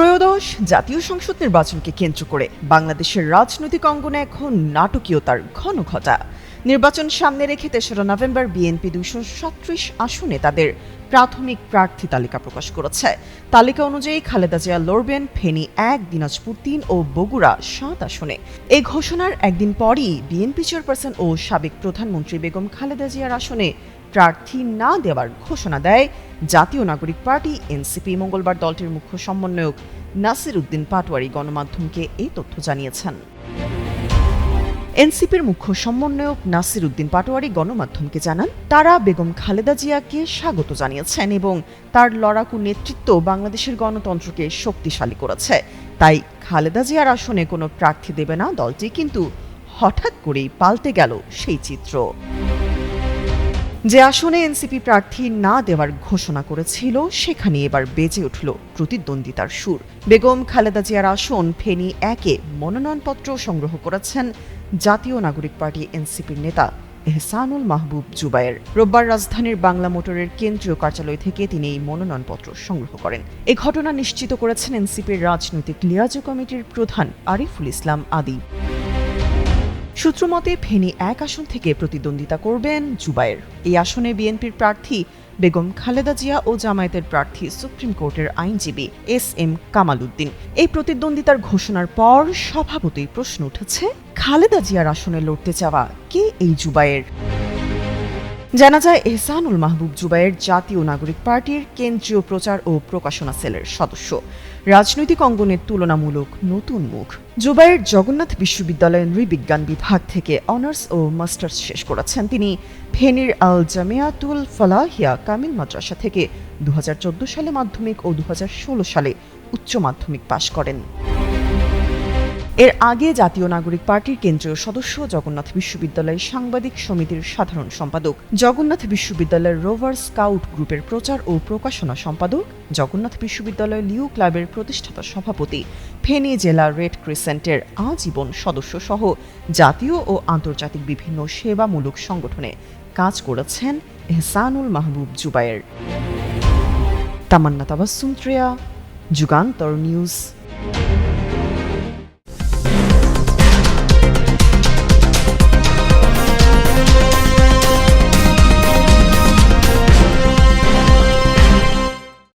ত্রয়োদশ জাতীয় সংসদ নির্বাচনকে কেন্দ্র করে বাংলাদেশের রাজনৈতিক অঙ্গনে এখন নাটকীয়তার ঘন ঘটা নির্বাচন সামনে রেখে তেসরা নভেম্বর বিএনপি দুইশো সাত্রিশ আসনে তাদের প্রাথমিক প্রার্থী তালিকা প্রকাশ করেছে। তালিকা অনুযায়ী খালেদা জিয়া লড়বেন ফেনী এক, দিনাজপুর তিন ও বগুড়া সাত আসনে। এই ঘোষণার একদিন পরই বিএনপি চেয়ারপারসন ও সাবেক প্রধানমন্ত্রী বেগম খালেদা জিয়ার আসনে প্রার্থী না দেওয়ার ঘোষণা দেয় জাতীয় নাগরিক পার্টি, এনসিপি মঙ্গলবার দলটির মুখ্য সমন্বয়ক নাসির উদ্দিন পাটোয়ারি গণমাধ্যমকে এই তথ্য জানিয়েছেন। এনসিপির মুখ্য সমন্বয়ক নাসির উদ্দিন পাটোয়ারি গণমাধ্যমকে জানান, তারা বেগম খালেদা জিয়াকে স্বাগত জানিয়েছেন এবং তার লড়াকু নেতৃত্ব বাংলাদেশের গণতন্ত্রকে শক্তিশালী করেছে। তাই খালেদা জিয়ার আসনে কোনো প্রার্থী দেবে না দলটি, কিন্তু হঠাৎ করেই পাল্টে গেল সেই চিত্র। যে আসনে এনসিপি প্রার্থী না দেওয়ার ঘোষণা করেছিল, সেখানে এবার বেজে উঠল প্রতিদ্বন্দ্বিতার সুর। বেগম খালেদা জিয়ার আসন ফেনী একে মনোনয়নপত্র সংগ্রহ করেছেন জাতীয় নাগরিক পার্টি এনসিপির নেতা এহসানুল মাহবুব জুবায়ের। রোববার রাজধানীর বাংলা মোটরের কেন্দ্রীয় কার্যালয় থেকে তিনি এই মনোনয়নপত্র সংগ্রহ করেন। এ ঘটনা নিশ্চিত করেছেন এনসিপির রাজনৈতিক লিয়াজো কমিটির প্রধান আরিফুল ইসলাম আদি। সূত্রমতে ফেনী এক আসন থেকে প্রতিদ্বন্দ্বিতা করবেন জুবায়ের। এই আসনে বিএনপির প্রার্থী বেগম খালেদা জিয়া ও জামায়াতের প্রার্থী সুপ্রিম কোর্টের আইনজীবী এস এম কামাল উদ্দিন এই প্রতিদ্বন্দ্বিতার ঘোষণার পর স্বভাবতই প্রশ্ন উঠেছে, খালেদা জিয়ার আসনে লড়তে চাওয়া কে এই জুবায়ের? জানা যায়, এহসানুল মাহবুব জুবাইয়ের জাতীয় নাগরিক পার্টির কেন্দ্রীয় প্রচার ও প্রকাশনা সেলের সদস্য। রাজনৈতিক অঙ্গনের তুলনামূলক নতুন মুখ। জুবাইয়ের জগন্নাথ বিশ্ববিদ্যালয়ের নৃবিজ্ঞান বিভাগ থেকে অনার্স ও মাস্টার্স শেষ করেছেন তিনি। ফেনীর আল জামিয়াতুল ফলাহিয়া কামিল মাদ্রাসা থেকে দু হাজার চোদ্দ সালে মাধ্যমিক ও দু হাজার ষোলো সালে উচ্চ মাধ্যমিক পাশ করেন। এর আগে জাতীয় নাগরিক পার্টির কেন্দ্রীয় সদস্য জগন্নাথ বিশ্ববিদ্যালয়ের সাংবাদিক সমিতির সাধারণ সম্পাদক, জগন্নাথ বিশ্ববিদ্যালয়ের রোভার স্কাউট গ্রুপের প্রচার ও প্রকাশনা সম্পাদক, জগন্নাথ বিশ্ববিদ্যালয় লিউ ক্লাবের প্রতিষ্ঠাতা সভাপতি, ফেনী জেলা রেড ক্রিসেন্টের আজীবন সদস্য সহ জাতীয় ও আন্তর্জাতিক বিভিন্ন সেবামূলক সংগঠনে কাজ করেছেন এহসানুল মাহবুব জুবায়ের। তামান্না তাবাসুম ত্রেয়া, যুগান্তর নিউজ।